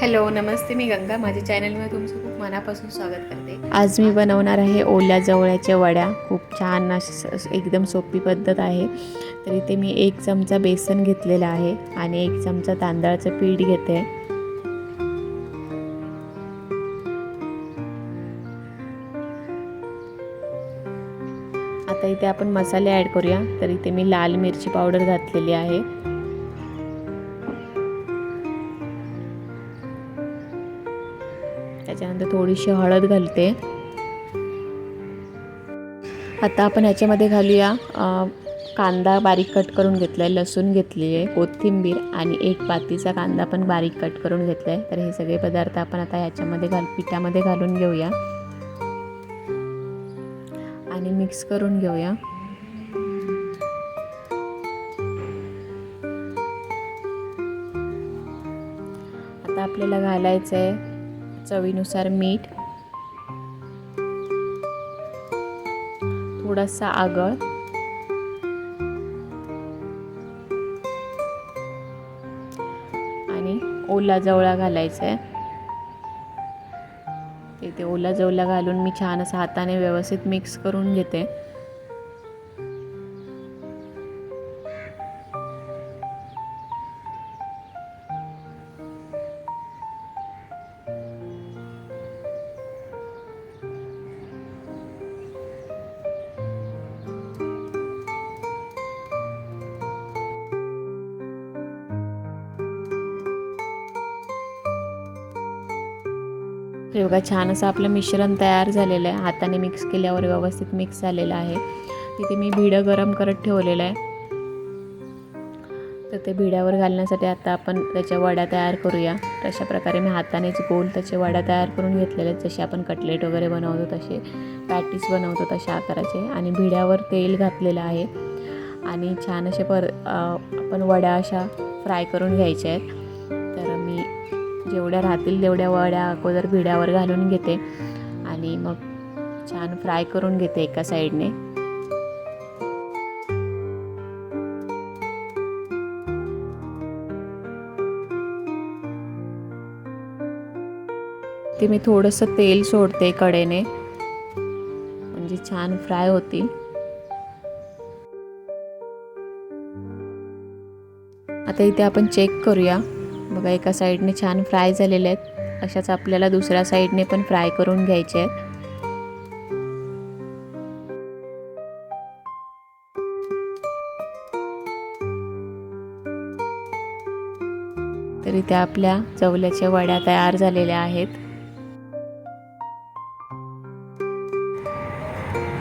Hello नमस्ते मी गंगा. माझ्या चॅनलमध्ये तुमचं खूप मनापासून स्वागत करते. आज मी बनवणार आहे ओल्या जवळ्याच्या वड्या. खूप छान अशी एकदम सोपी पद्धत आहे. तर इथे मी एक चमचा बेसन घेतलेला आहे आणि एक चमचा तांदळाचं पीठ घेते. आता इथे आपण मसाले ॲड करूया. तर इथे मी लाल मिरची पावडर घातलेली आहे. त्याच्यानंतर थोडीशी हळद घालते. आता आपण ह्याच्यामध्ये घालूया कांदा बारीक कट करून घेतला आहे लसूण घेतली आहे कोथिंबीर आणि एक पातीचा कांदा पण बारीक कट करून घेतला आहे तर हे सगळे पदार्थ आपण आता ह्याच्यामध्ये घाल पिठामध्ये घालून घेऊया. आणि मिक्स करून घेऊया. आता आपल्याला घालायचं आहे चवीनुसार मीठ थोडासा आगळ आणि ओला जवळा घालायचा आहे तिथे ओला जवळा घालून मी छान असं हाताने व्यवस्थित मिक्स करून घेते. हे बघा छान असं आपलं मिश्रण तयार झालेलं आहे. हाताने मिक्स केल्यावर व्यवस्थित मिक्स झालेलं आहे. तिथे मी भिडं गरम करत ठेवलेलं आहे. तर ते भिड्यावर घालण्यासाठी आता आपण त्याच्या वड्या तयार करूया. तशा प्रकारे मी हातानेच गोल त्याचे वड्या तयार करून घेतलेले आहेत जसे आपण कटलेट वगैरे बनवतो तसे पॅटीस बनवतो तशा आकाराचे. आणि भिड्यावर तेल घातलेलं आहे. आणि छान असे पर आपण वड्या अशा फ्राय करून घ्यायच्या आहेत. जेवढ्या राहतील तेवढ्या वड्या अगोदर भिड्यावर घालून घेते. आणि मग छान फ्राय करून घेते एका साईडने. ते मी थोडंसं तेल सोडते कडेने. म्हणजे छान फ्राय होतील. आता इथे आपण चेक करूया. बघा एका साईडने छान फ्राय झालेले आहेत. अशाच आपल्याला दुसऱ्या साईडने पण फ्राय करून घ्यायचे आहेत. तर इथे आपल्या चवल्याच्या वड्या तयार झालेल्या आहेत.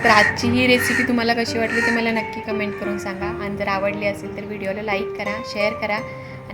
तर आजची ही रेसिपी तुम्हाला कशी वाटली ते मला नक्की कमेंट करून सांगा. आणि जर आवडली असेल तर व्हिडिओला लाईक करा शेअर करा.